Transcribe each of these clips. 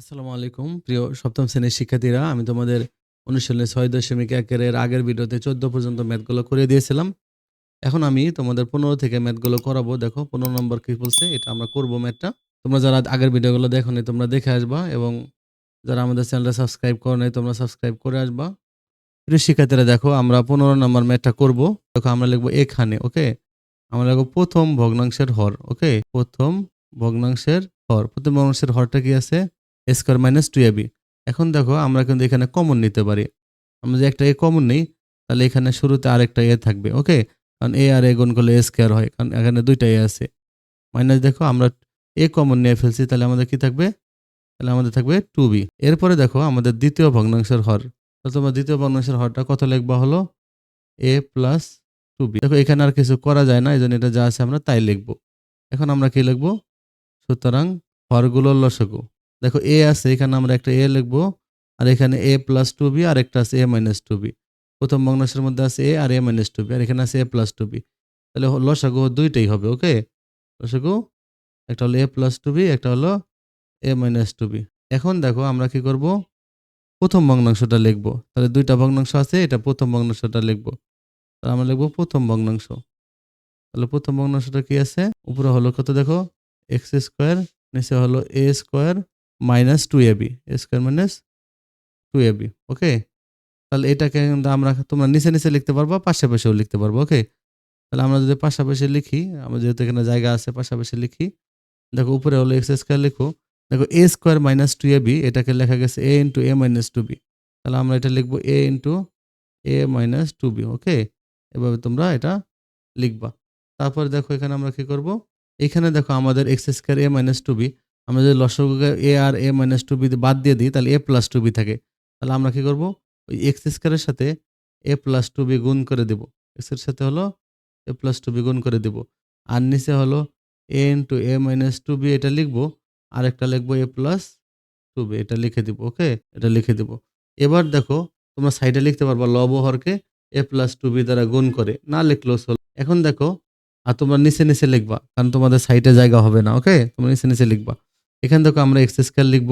আসসালামু আলাইকুম। প্রিয় সপ্তম শ্রেণির শিক্ষার্থীরা, আমি তোমাদের অনুশীলনে ছয় দশমিক একের আগের ভিডিওতে চোদ্দ পর্যন্ত ম্যাথগুলো করে দিয়েছিলাম। এখন আমি তোমাদের পনেরো থেকে ম্যাথগুলো করাবো। দেখো, পনেরো নম্বর কি বলছে? এটা আমরা করব ম্যাথটা। তোমরা যারা আগের ভিডিওগুলো দেখো নি, তোমরা দেখে আসবা এবং যারা আমাদের চ্যানেলটা সাবস্ক্রাইব করো নাই তোমরা সাবস্ক্রাইব করে আসবা। প্রিয় শিক্ষার্থীরা, দেখো, আমরা পনেরো নম্বর ম্যাথটা করব। দেখো, আমরা লিখব এখানে, ওকে? আমরা লিখব প্রথম ভগ্নাংশের হর, ওকে? প্রথম ভগ্নাংশের হর। প্রথম ভগ্নাংশের হরটা কি আছে? স্কোয়ার মাইনাস টু এবি এখন দেখো আমরা কিন্তু এখানে কমন নিতে পারি। আমরা যে একটা এ কমন নেই, তাহলে এখানে শুরুতে আরেকটা এ থাকবে ওকে কারণ এ আর এ গুণ করলে এ স্কোয়ার হয়, কারণ এখানে দুইটা এ আছে। মাইনাস দেখো, আমরা এ কমন নিয়ে ফেলছি, তাহলে আমাদের কি থাকবে? তাহলে আমাদের থাকবে টু বি। এরপরে দেখো, আমাদের দ্বিতীয় ভগ্নাংশের হর। তোমার দ্বিতীয় ভগ্নাংশের হরটা কত লিখবা হলো? A plus two b. দেখো, এখানে আর কিছু করা যায় না এই জন্য এটা যা আছে আমরা তাই লিখব। এখন আমরা কি লিখব? সুতরাং হরগুলোর লসগু। দেখো এ আছে, এখানে আমরা একটা এ লিখব, আর এখানে এ প্লাস টু বি আর একটা আছে এ মাইনাস টু বি প্রথম ভগ্নাংশের মধ্যে আছে এ আর এ মাইনাস টু বি আর এখানে আছে এ প্লাস টু বি তাহলে লসাগু দুইটাই হবে ওকে লসাগু, একটা হলো এ প্লাস টু বি একটা হলো এ মাইনাস টু বি এখন দেখো আমরা কি করব? প্রথম ভগ্নাংশটা লিখব। তাহলে দুইটা ভগ্নাংশ আছে, এটা প্রথম ভগ্নাংশটা লিখব। তাহলে আমরা লিখব প্রথম ভগ্নাংশ। তাহলে প্রথম ভগ্নাংশটা কি আছে? উপরে হলো কত দেখো? এক্স স্কোয়ার নিচে হলো a square minus two a b a square minus two a b okay তাহলে এটাকে আমরা তোমরা নিচে নিচে লিখতে পারবা, পাশাপাশিও লিখতে পারব ওকে তাহলে আমরা যদি পাশাপাশি লিখি, আমরা যেহেতু এখানে জায়গা আছে, পাশাপাশি লিখি, দেখো উপরে হলো এক্স স্কোয়ার লিখো, দেখো a square minus two a b এটাকে লেখা গেছে a into a minus two b তাহলে আমরা এটা লিখব a into a minus two b okay এভাবে তোমরা এটা লিখবা। তারপর দেখো এখানে আমরা কি করব? এখানে দেখো আমাদের x square a minus two b আমরা যদি লসগুকে এ আর এ মাইনাস টু বি বাদ দিয়ে দিই, তাহলে এ প্লাস টু বি থাকে। তাহলে আমরা কী করব? ওই এক্স স্কোয়ারের সাথে এ প্লাস টু বি গুণ করে দেব। এক্সের সাথে হলো এ প্লাস টু বি গুণ করে দেব। আর নিচে হলো a into a minus two b এটা লিখব। আর একটা লিখব এ প্লাস টু বি এটা লিখে দিব ওকে এটা লিখে দিব। এবার দেখো, তোমরা সাইডে লিখতে পারবা লব হরকে এ প্লাস টু বি দ্বারা গুণ করে, না লিখলেও চল। এখন দেখো, আর তোমরা নিচে নিচে লিখবা, কারণ তোমাদের সাইডে জায়গা হবে না ওকে তোমরা নিচে নিচে লিখবা। এখানে দেখো আমরা এক্স স্কোয়ার লিখব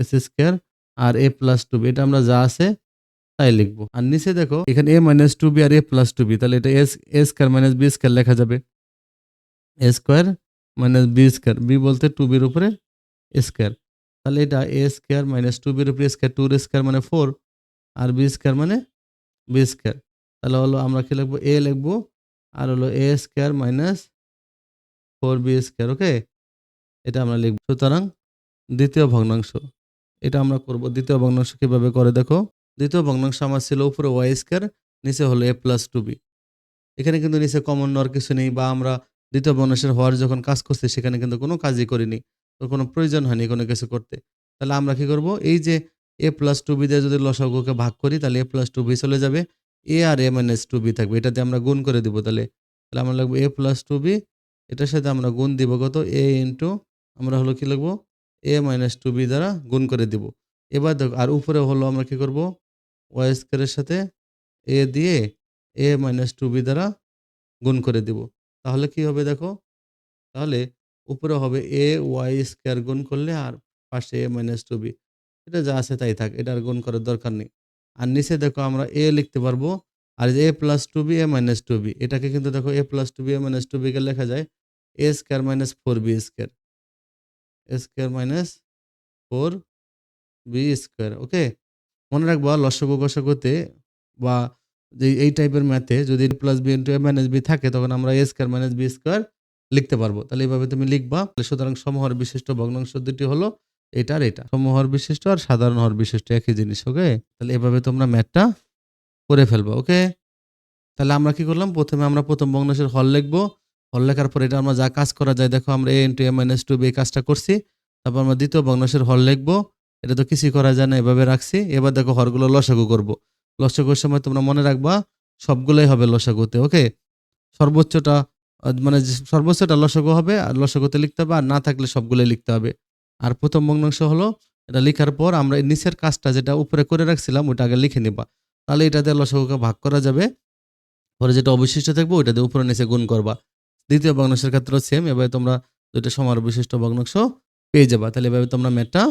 এক্স স্কোয়ার আর এ প্লাস টু বি এটা আমরা যা আছে তাই লিখব। আর নিচে দেখো, এখানে এ মাইনাস টু বি আর এ প্লাস টু বি তাহলে এটা S a square minus b square লেখা যাবে। A square minus b square b বলতে টু বির উপরে স্কোয়ার তাহলে এটা এ স্কোয়ার মাইনাস টু বির উপরে স্কোয়ার টুর স্কোয়ার মানে ফোর আর বি স্কোয়ার মানে বি স্কোয়ার তাহলে হলো আমরা কি লিখব? এ লিখব, আর হলো a square minus four b square okay এটা আমরা লিখব। সুতরাং দ্বিতীয় ভগ্নাংশ। এটা আমরা করব। দ্বিতীয় ভগ্নাংশ কীভাবে করে দেখো? দ্বিতীয় ভগ্নাংশ আমার ছিল উপরে ওয়াই স্কোয়ার নিচে হলো এ প্লাস টু বি এখানে কিন্তু নিচে কমন নেওয়ার কিছু নেই বা আমরা দ্বিতীয় ভগ্নাংশের হওয়ার যখন কাজ করছি, সেখানে কিন্তু কোনো কাজই করিনি তো কোনো প্রয়োজন হয়নি কোনো কিছু করতে। তাহলে আমরা কি করব? এই যে এ প্লাস টু বি দিয়ে যদি লসাগুকে ভাগ করি, তাহলে এ প্লাস টু বি চলে যাবে। এ আর এ মাইনাস টু বি থাকবে। এটাতে আমরা গুণ করে দিব তাহলে। তাহলে আমরা লিখব এ প্লাস টু বি এটার সাথে আমরা গুণ দিব কত? এ ইন্টু আমরা হলো কি লিখব? এ মাইনাস টু বি দ্বারা গুণ করে দিব। এবার দেখো, আর উপরে হলো আমরা কি করব? ওয়াই স্কোয়ারের সাথে এ দিয়ে এ মাইনাস টু বি দ্বারা গুণ করে দিব। তাহলে কি হবে দেখো? তাহলে উপরে হবে এ ওয়াই স্কোয়ার গুণ করলে আর পাশে এ মাইনাস টু বি এটা যা আছে তাই থাক, এটা আর গুণ করার দরকার নেই। আর নিচে দেখো আমরা এ লিখতে পারব, আর a plus two b a minus two b এটাকে কিন্তু দেখো a plus two b a minus two বিকে লেখা যায়। A square minus four b square square minus four b square, okay? মনে রাখবা লসগু গসগুতে বা যে এই টাইপের ম্যাথে যদি plus b into a minus b থাকে, তখন আমরা a square minus b square লিখতে পারব। তাহলে এইভাবে তুমি লিখবা সুতরাং সমহর বিশিষ্ট ভগ্নাংশ দুটি হলো এটা আর এটা। সমহর বিশিষ্ট আর সাধারণ হর বিশিষ্ট একই জিনিস, ওকে? তাহলে এভাবে তোমরা ম্যাথটা করে ফেলবা, ওকে? তাহলে আমরা কি করলাম? প্রথমে আমরা প্রথম ভগ্নাংশের হল লিখব হল লেখার পরে এটা আমরা যা কাজ করা যায়, দেখো আমরা a into a minus two b কাজটা করছি, তারপর আমরা দ্বিতীয় ভগ্নাংশের হল লিখব, এটা তো কিছুই করা যায় না, এভাবে রাখছি, এবার দেখো হরগুলো লসাগু করব। লসাগুর সময় তোমরা মনে রাখবা, সবগুলোই হবে লসাগুতে, ওকে? সর্বোচ্চটা মানে সর্বোচ্চটা লসাগু হবে, আর লসাগুতে লিখতে হবে, আর না থাকলে সবগুলোই লিখতে হবে। আর প্রথম ভগ্নাংশ হলো, এটা লেখার পর আমরা নিচের কাজটা যেটা উপরে করে রাখছিলাম, ওটা আগে লিখে নিবা। তাহলে এটা দিয়ে লসাগুকে ভাগ করা যাবে, পরে যেটা অবশিষ্ট থাকবে, ওইটা দিয়ে উপরে নিচে গুণ করবা। দ্বিতীয় ভগ্নাংশের ক্ষেত্রেও সেম এভাবে তোমরা দুইটা সমার বিশিষ্ট ভগ্নাংশ পেয়ে যাবা। তাহলে এভাবে তোমরা ম্যাথটা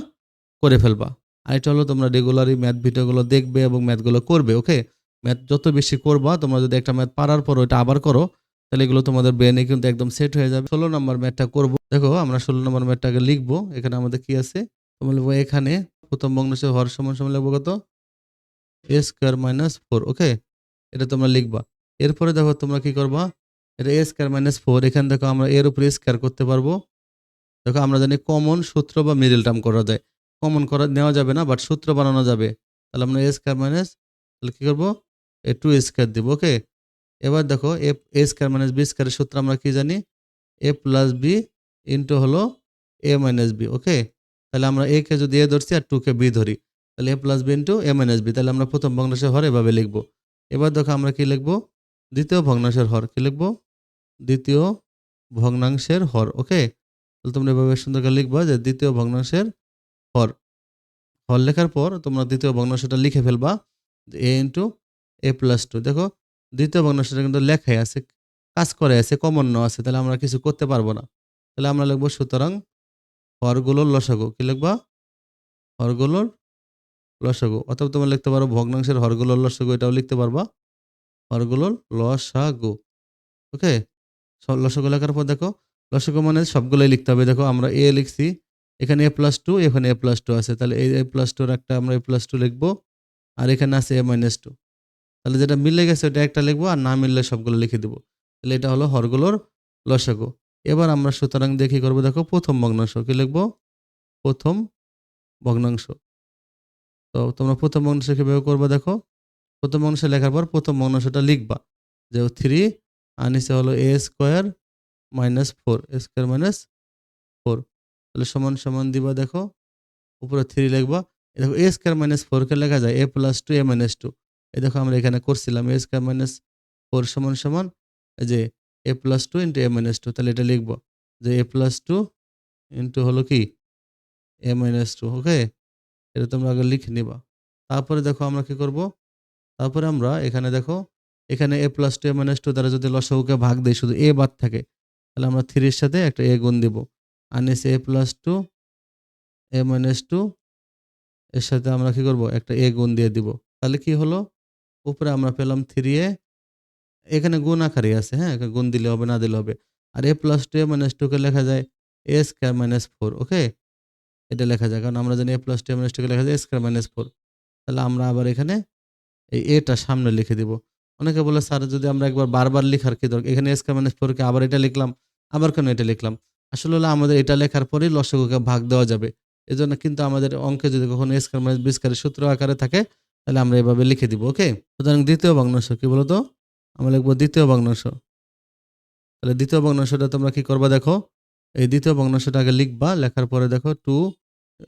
করে ফেলবা। আরেকটা হলো তোমরা রেগুলারই ম্যাথ ভিডিওগুলো দেখবে এবং ম্যাথগুলো করবে ওকে ম্যাথ যত বেশি করবা, তোমরা যদি একটা ম্যাথ পারার পর ওইটা আবার করো, তাহলে এগুলো তোমাদের ব্রেনে কিন্তু একদম সেট হয়ে যাবে। ষোলো নম্বর ম্যাথটা করব। দেখো, আমরা ষোলো নম্বর ম্যাথটাকে লিখব। এখানে আমাদের কি আছে? তোমরা লিখব এখানে। প্রথম ভগ্নাংশের হর সমান সমান লিখব কত? A square minus four okay এটা তোমরা লিখবা। এরপরে দেখো তোমরা কি করবা? এটা এ স্কোয়ার মাইনাস ফোর এখানে দেখো আমরা এর উপরে স্কোয়ার করতে পারব। দেখো, আমরা জানি কমন সূত্র বা মিডল টার্ম করা যায়। কমন করা, নেওয়া যাবে না বাট সূত্র বানানো যাবে। তাহলে আমরা এ স্কোয়ার মাইনাস তাহলে কী করব? এ টু স্কোয়ার দিব ওকে এবার দেখো a a square minus b স্কোয়ারের সূত্র আমরা কি জানি? এ প্লাস বি ইন্টু হলো এ মাইনাস বি ওকে তাহলে আমরা এ কে যদি এ ধরছি আর টু কে বি ধরি, তাহলে a plus b into a minus b তাহলে আমরা প্রথম ভগ্নাংশের হর এভাবে লিখব। এবার দেখো, আমরা কি লিখব? দ্বিতীয় ভগ্নাংশের হর কি লিখব? দ্বিতীয় ভগ্নাংশের হর, ওকে? তাহলে তোমরা এভাবে সুন্দর করে লিখবা যে দ্বিতীয় ভগ্নাংশের হর। হর লেখার পর তোমরা দ্বিতীয় ভগ্নাংশটা লিখে ফেলবা a into a plus two দেখো, দ্বিতীয় ভগ্নাংশটা কিন্তু লেখাই আছে, কাজ করে আছে কমন নেওয়া আছে, তাহলে আমরা কিছু করতে পারব না। তাহলে আমরা লিখব সুতরাং হরগুলোর লসাগু, কি লিখবা? হরগুলোর লসাগু। অথবা তোমরা লিখতে পারো ভগ্নাংশের হরগুলোর লসাগু, এটাও লিখতে পারবা। হরগুলোর লসাগু। ওকে? লসাগু লেখার পর দেখো, লসাগু মানে সবগুলোই লিখতে হবে। দেখো, আমরা এ লিখছি, এখানে এ প্লাস টু এখানে এ প্লাস টু আছে। তাহলে এই এ প্লাস টুর একটা আমরা এ প্লাস টু লিখব, আর এখানে আছে এ মাইনাস টু তাহলে যেটা মিলে গেছে, ওটা একটা লিখব, আর না মিললে সবগুলো লিখে দেবো। তাহলে এটা হলো হরগুলোর লসাগু। এবার আমরা সুতরাং দেখি করব, দেখো প্রথম ভগ্নাংশ কি লিখব? প্রথম ভগ্নাংশ। তো তোমরা প্রথম ভগ্নাংশ কীভাবে করবে দেখো? প্রথম ভগ্নাংশ লেখার পর প্রথম ভগ্নাংশটা লিখবা। যে থ্রি আর নিচে হলো a square minus four a square minus four তাহলে সমান সমান দিবা দেখো, উপরে থ্রি লিখবা। এ দেখো এ স্কোয়ার মাইনাস ফোরকে লেখা যায় a plus two a minus two এই দেখো, আমরা এখানে করছিলাম এ স্কোয়ার মাইনাস ফোর সমান সমান যে a plus two into a minus two তাহলে এটা লিখব। যে এ প্লাস টু ইন্টু হলো কি? এ মাইনাস টু ওকে এটা তোমরা আগে লিখে নিবা। তারপরে দেখো, আমরা কি করব? তারপরে আমরা এখানে দেখো, এখানে a plus two a minus two দ্বারা যদি লসাগুকে ভাগ দেয় শুধু এ বাদ থাকে, তাহলে আমরা থ্রির সাথে একটা এ গুণ দিব। আর নিচে a plus two a minus two এর সাথে আমরা কি করব? একটা এ গুণ দিয়ে দিব। তাহলে কি হলো? উপরে আমরা পেলাম থ্রি এ এখানে গুণ আকারে আছে হ্যাঁ? গুণ দিলে হবে, না দিলে হবে। আর a plus two a minus টুকে লেখা যায় a square minus four okay এটা লেখা যায়, কারণ আমরা জানি a plus two a minus টুকে লেখা যায় এ স্কোয়ার মাইনাস ফোর তাহলে আমরা আবার এখানে এই এটা সামনে লিখে দিব। অনেকে বলে, স্যার, যদি আমরা একবার বারবার লেখার কি দরকার? এখানে এসকে মাইনাস ফোরকে আবার এটা লিখলাম, আবার কেন এটা লিখলাম? আসলে হলো আমাদের এটা লেখার পরেই লসগুকে ভাগ দেওয়া যাবে। এজন্য কিন্তু আমাদের অঙ্কে যদি কখনো স্কোয়ার মাইনাস বি স্কোয়ারের সূত্র আকারে থাকে, তাহলে আমরা এভাবে লিখে দিব, ওকে? সুতরাং দ্বিতীয় ভগ্নাংশ কি বলতো? আমরা লিখব দ্বিতীয় ভগ্নাংশ। তাহলে দ্বিতীয় ভগ্নাংশটা তোমরা কি করবা দেখো? এই দ্বিতীয় ভগ্নাংশটা আগে লিখবা, লেখার পরে দেখো two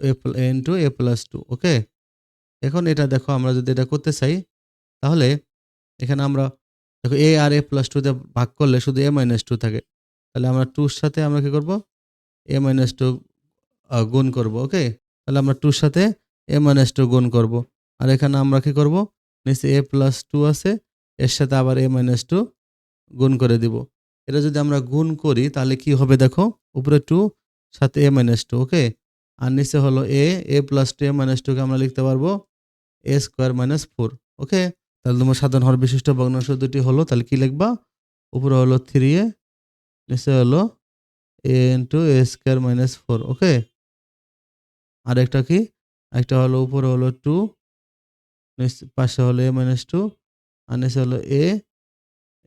a into a plus two okay? এখন এটা দেখো, আমরা যদি এটা করতে চাই তাহলে এখানে আমরা দেখো এ আর এ প্লাস টুতে ভাগ করলে শুধু এ মাইনাস টু থাকে। তাহলে আমরা টুর সাথে আমরা কী করব? এ মাইনাস টু গুণ করব ওকে তাহলে আমরা টুর সাথে এ মাইনাস টু গুণ করব। আর এখানে আমরা কি করব? নিচে এ প্লাস টু আছে, এর সাথে আবার এ মাইনাস টু গুণ করে দিব। এটা যদি আমরা গুণ করি, তাহলে কি হবে দেখো? উপরে টু সাথে এ মাইনাস টু ওকে আর নিচে হলো a a plus two a minus টুকে আমরা লিখতে পারব a square minus four okay তাহলে তোমার সাধারণ হর বিশিষ্ট ভগ্নাংশ দুটি হলো, তাহলে কি লিখবা? উপরে হলো থ্রি এ নিচে হলো a into a square minus four okay আর একটা কি? একটা হলো উপরে হলো টু পাশে হলো এ মাইনাস টু আর নিচে হলো a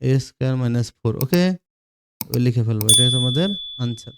a square minus four okay লিখে ফেলব, এটাই তোমাদের আনসার